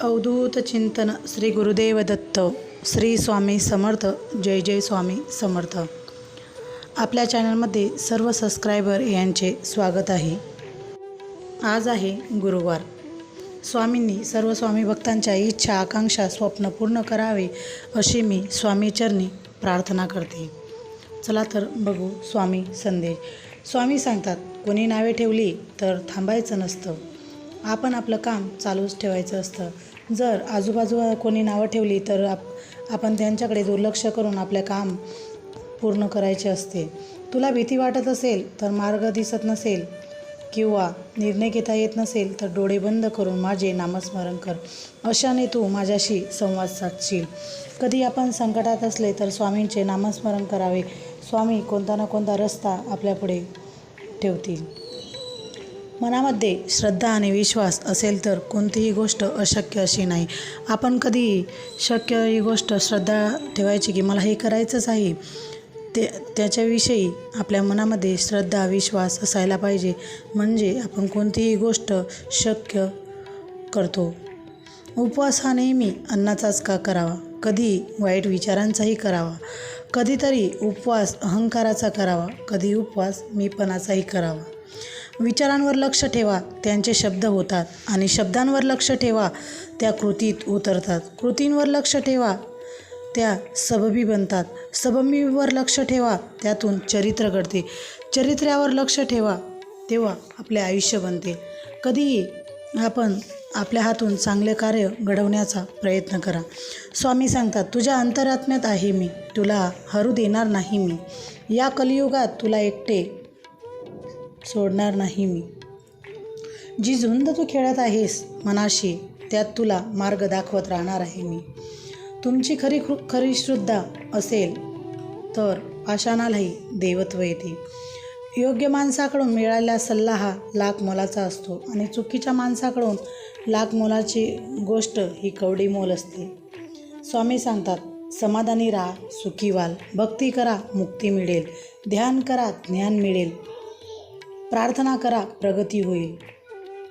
अवधूत चिंतन श्री गुरुदेव दत्त श्री स्वामी समर्थ जय जय स्वामी समर्थ. आपल्या चॅनलमध्ये सर्व सबस्क्रायबर यांचे स्वागत आहे. आज आहे गुरुवार. स्वामींनी सर्व स्वामी भक्तांच्या इच्छा आकांक्षा स्वप्न पूर्ण करावे अशी मी स्वामीचरणी प्रार्थना करते. चला तर बघू स्वामी संदेश. स्वामी सांगतात कोणी नावे ठेवली तर थांबायचं नसतं. आपण आपलं काम चालूच ठेवायचं असतं. जर आजूबाजूला कोणी नावं ठेवली तर आप आपण त्यांच्याकडे दुर्लक्ष करून आपले काम पूर्ण करायचे असते. तुला भीती वाटत असेल तर मार्ग दिसत नसेल किंवा निर्णय घेता येत नसेल तर डोळे बंद करून माझे नामस्मरण कर. अशाने तू माझ्याशी संवाद साधशील. कधी आपण संकटात असले तर स्वामींचे नामस्मरण करावे. स्वामी कोणता ना कोणता रस्ता आपल्यापुढे ठेवतील. मनामध्ये श्रद्धा आणि विश्वास असेल तर कोणतीही गोष्ट अशक्य अशी नाही. आपण कधी शक्य ही गोष्ट श्रद्धा ठेवायची की मला हे करायचंच आहे ते त्याच्याविषयी आपल्या मनामध्ये श्रद्धा विश्वास असायला पाहिजे. म्हणजे आपण कोणतीही गोष्ट शक्य करतो. उपवास हा नेहमी अन्नाचाच का करावा. कधी वाईट विचारांचाही करावा. कधीतरी उपवास अहंकाराचा करावा. कधी उपवास मीपणाचाही करावा. विचारांवर लक्ष ठेवा त्यांचे शब्द होतात आणि शब्दांवर लक्ष ठेवा त्या कृतीत उतरतात. कृतींवर लक्ष ठेवा त्या सबबी बनतात. सबबीवर लक्ष ठेवा त्यातून चरित्र घडते. चरित्र्यावर लक्ष ठेवा तेव्हा आपले आयुष्य बनते. कधीही आपण आपल्या हातून चांगले कार्य घडवण्याचा प्रयत्न करा. स्वामी सांगतात तुझ्या अंतरात्म्यात आहे मी. तुला हरू देणार नाही मी. या कलियुगात तुला एकटे सोडणार नाही मी. जी झुंद तू खेळत आहेस मनाशी त्यात तुला मार्ग दाखवत राहणार आहे मी. तुमची खरी खरी श्रद्धा असेल तर पाषाणालाही देवत्व येते. योग्य माणसाकडून मिळालेला सल्ला हा लाख मोलाचा असतो आणि चुकीच्या माणसाकडून लाख मोलाची गोष्ट ही कवडी मोल असते. स्वामी सांगतात समाधानी राहा सुखी व्हाल. भक्ती करा मुक्ती मिळेल. ध्यान करा ज्ञान मिळेल. प्रार्थना करा प्रगती होईल.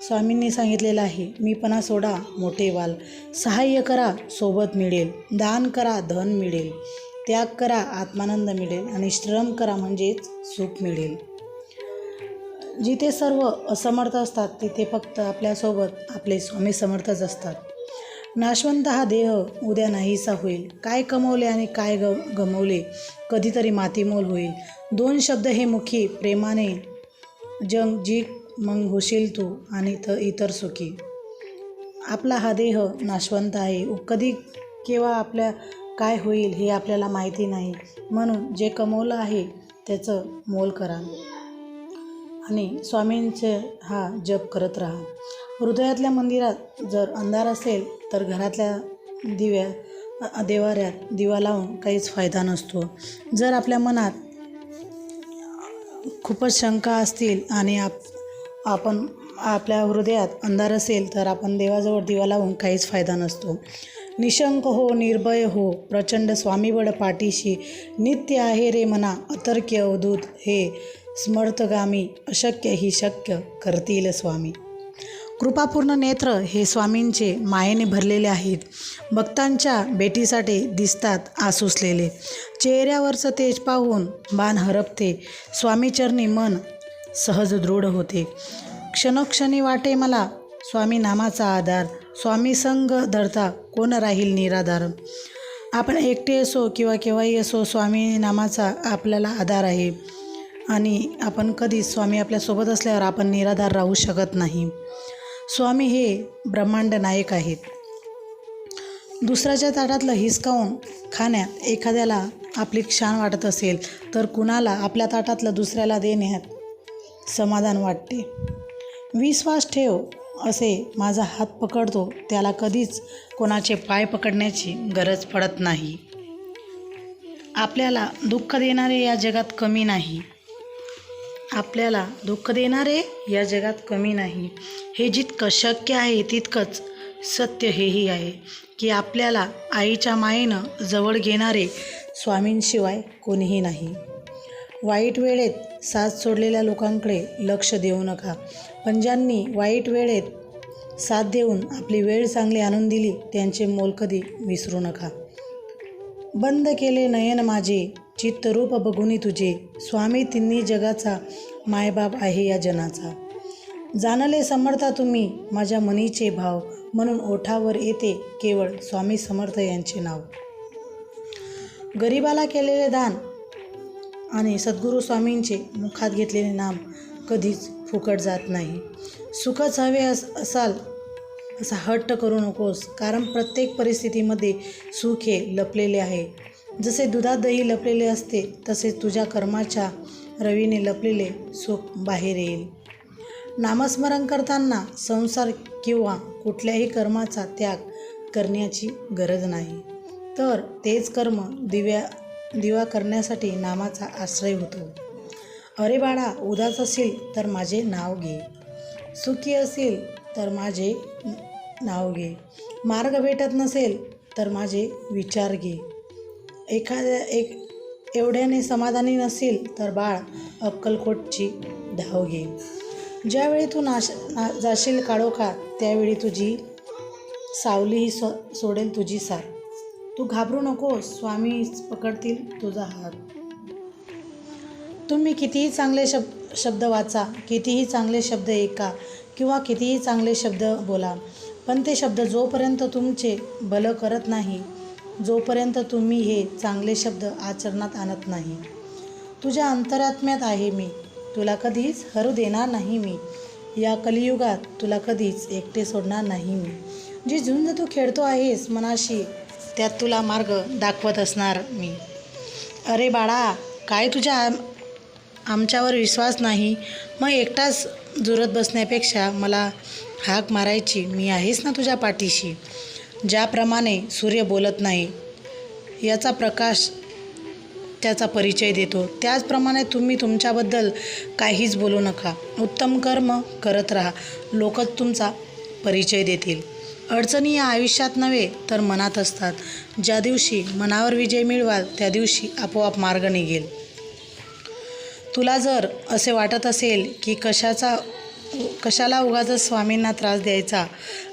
स्वामींनी सांगितलेलं आहे मीपणा सोडा मोठे व्हाल. सहाय्य करा सोबत मिळेल. दान करा धन मिळेल. त्याग करा आत्मानंद मिळेल. आणि श्रम करा म्हणजेच सुख मिळेल. जिथे सर्व असमर्थ असतात तिथे फक्त आपल्यासोबत आपले स्वामी समर्थच असतात. नाशवंत हा देह उद्या नाहीसा होईल. काय कमवले आणि काय ग गमवले कधीतरी मातीमोल होईल. दोन शब्द हे मुखी प्रेमाने जंग जी मग होशील तू आणि त इतर सुखी. आपला हा देह नाशवंत आहे. कधी केव्हा आपल्या काय होईल हे आपल्याला माहिती नाही. म्हणून जे कमवलं आहे त्याचं मोल करा. आणि स्वामींचे हा जप करत राहा. हृदयातल्या मंदिरात जर अंधार असेल तर घरातल्या दिव्या देवाऱ्यात दिवा लावून काहीच फायदा नसतो. जर आपल्या मनात खूपच शंका असतील आणि आप आपण आपल्या हृदयात अंधार असेल तर आपण देवाजवळ दिवा लावून काहीच फायदा नसतो. निशंक हो निर्भय हो प्रचंड स्वामीबळ पाठीशी नित्य आहे रे मना अतर्क्य अवधूत हे स्मर्थगामी अशक्य ही शक्य करतील स्वामी. कृपापूर्ण नेत्र हे स्वामींचे मायेने भरलेले आहेत. भक्तांच्या भेटीसाठी दिसतात आसुसलेले. चेहऱ्यावरचं तेज पाहून बाण हरपते. स्वामीचरणी मन सहज दृढ होते. क्षणोक्षणी वाटे मला स्वामी नामाचा आधार. स्वामी संग धरता कोण राहील निराधार? आपण एकटे असो किंवा केव्हाही असो स्वामी नामाचा आपल्याला आधार आहे. आणि आपण कधीच स्वामी आपल्यासोबत असल्यावर आपण निराधार राहू शकत नाही. स्वामी हे ब्रह्मांड नायक आहेत. दुसऱ्याच्या ताटातलं हिसकावून खाण्यात एखाद्याला आपली क्षाण वाटत असेल तर कुणाला आपल्या ताटातलं दुसऱ्याला देण्यात समाधान वाटते. विश्वास ठेव असे माझा हात पकडतो त्याला कधीच कोणाचे पाय पकडण्याची गरज पडत नाही. आपल्याला दुःख देणारे या जगात कमी नाही. आपल्याला दुःख देणारे या जगात कमी नाही. हे जितकं शक्य आहे तितकंच सत्य हेही आहे की आपल्याला आईच्या मायेनं जवळ घेणारे स्वामींशिवाय कोणीही नाही. वाईट वेळेत साथ सोडलेल्या लोकांकडे लक्ष देऊ नका पण ज्यांनी वाईट वेळेत साथ देऊन आपली वेळ चांगली आणून दिली त्यांचे मोल कधी विसरू नका. बंद केले नयन माझे. चित्तरूप बघुनी तुझे. स्वामी तिन्ही जगाचा मायबाप आहे या जनाचा. जाणले समर्था तुम्ही माझ्या मनीचे भाव. म्हणून ओठावर येते केवळ स्वामी समर्थ यांचे नाव. गरिबाला केलेले दान आणि सद्गुरू स्वामींचे मुखात घेतलेले नाम कधीच फुकट जात नाही. सुखच हवे अस असाल असा हट्ट करू नकोस कारण प्रत्येक परिस्थितीमध्ये सुख हे लपलेले आहे. जसे दुधात दही लपलेले असते तसे तुझ्या कर्माच्या रवीने लपलेले सुख बाहेर येईल. नामस्मरण करताना संसार किंवा कुठल्याही कर्माचा त्याग करण्याची गरज नाही. तर तेच कर्म दिव्या दिवा करण्यासाठी नामाचा आश्रय होतो. अरे बाळा उदास असेल तर माझे नाव घे. सुखी असेल तर माझे नाव घे. मार्ग भेटत नसेल तर माझे विचार घे. एखाद्या एक एवढ्याने समाधानी नसेल तर बाळ अक्कलकोटची धाव घे. ज्यावेळी तू नाश ना जाशील काळोखा त्यावेळी तुझी सावली ही सो सोडेल तुझी साथ तू घाबरू नको स्वामी पकडतील तुझा हात. तुम्ही कितीही चांगले शब्द शब्द वाचा. कितीही चांगले शब्द ऐका किंवा कितीही चांगले शब्द बोला पण ते शब्द जोपर्यंत तुमचे भलं करत नाही जोपर्यंत तुम्ही हे चांगले शब्द आचरणात आणत नाही. तुझ्या अंतरात्म्यात आहे मी. तुला कधीच हरू देणार नाही मी. या कलियुगात तुला कधीच एकटे सोडणार नाही मी. जी झुंज तू खेळतो आहेस मनाशी त्यात तुला मार्ग दाखवत असणार मी. अरे बाळा काय तुझ्या आमच्यावर विश्वास नाही. मग एकटाच जुरत बसण्यापेक्षा मला हाक मारायची मी आहेस ना तुझ्या पाठीशी? ज्याप्रमाणे सूर्य बोलत नाही याचा प्रकाश त्याचा परिचय देतो. त्याचप्रमाणे तुम्ही तुमच्याबद्दल काहीच बोलू नका. उत्तम कर्म करत राहा. लोकच तुमचा परिचय देतील. अडचणी या आयुष्यात नव्हे तर मनात असतात. ज्या दिवशी मनावर विजय मिळवाल त्या दिवशी आपोआप मार्ग निघेल. तुला जर असे वाटत असेल की कशाचा कशाला उगाच स्वामींना त्रास द्यायचा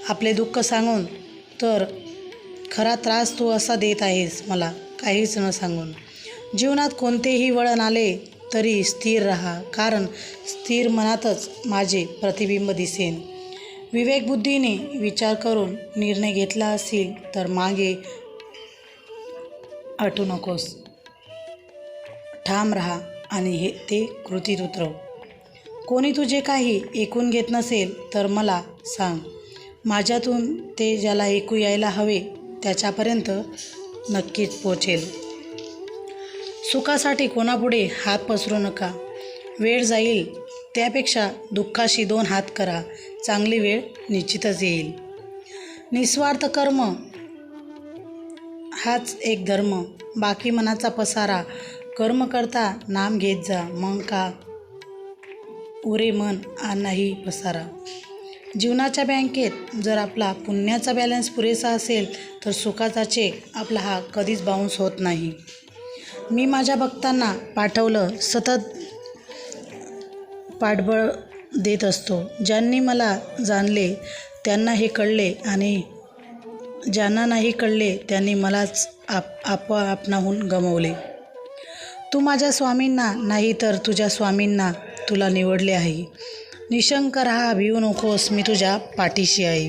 आपले दुःख सांगून तर खरा त्रास तू असा देत आहेस मला काहीच न सांगून. जीवनात कोणतेही वळण आले तरी स्थिर राहा कारण स्थिर मनातच माझे प्रतिबिंब दिसेन. विवेकबुद्धीने विचार करून निर्णय घेतला असेल तर मागे हटू नकोस. ठाम राहा. आणि हे ते कृतीत उतरव कोणी तुझे काही ऐकून घेत नसेल तर मला सांग. माझ्यातून ते ज्याला ऐकू यायला हवे त्याच्यापर्यंत नक्कीच पोचेल. सुखासाठी कोणापुढे हात पसरू नका. वेळ जाईल त्यापेक्षा दुःखाशी दोन हात करा. चांगली वेळ निश्चितच येईल. निस्वार्थ कर्म हाच एक धर्म. बाकी मनाचा पसारा कर्म करता नाम घेत जा मग का? उरे मन आ नाही पसारा. जीवनाच्या बँकेत जर आपला पुण्याचा बॅलन्स पुरेसा असेल तर सुखाचा चेक आपला हा कधीच बाउन्स होत नाही. मी माझ्या भक्तांना पाठवलं सतत पाठबळ देत असतो. ज्यांनी मला जाणले त्यांना हे कळले आणि ज्यांना नाही कळले त्यांनी मलाच आप आप आपणाहून गमवले. तू माझ्या स्वामींना नाही तर तुझ्या स्वामींना तुला निवडले आहे. निशंक राहा भिवू नकोस मी तुझ्या पाठीशी आहे.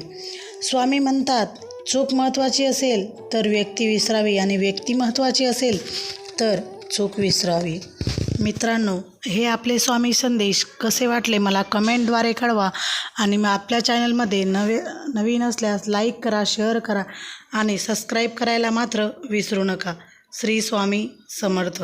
स्वामी म्हणतात चूक महत्त्वाची असेल तर व्यक्ती विसरावी आणि व्यक्ती महत्त्वाची असेल तर चूक विसरावी. मित्रांनो हे आपले स्वामी संदेश कसे वाटले मला कमेंटद्वारे कळवा आणि मग आपल्या चॅनलमध्ये नवे नवीन असल्यास लाईक करा शेअर करा आणि सबस्क्राईब करायला मात्र विसरू नका. श्री स्वामी समर्थ.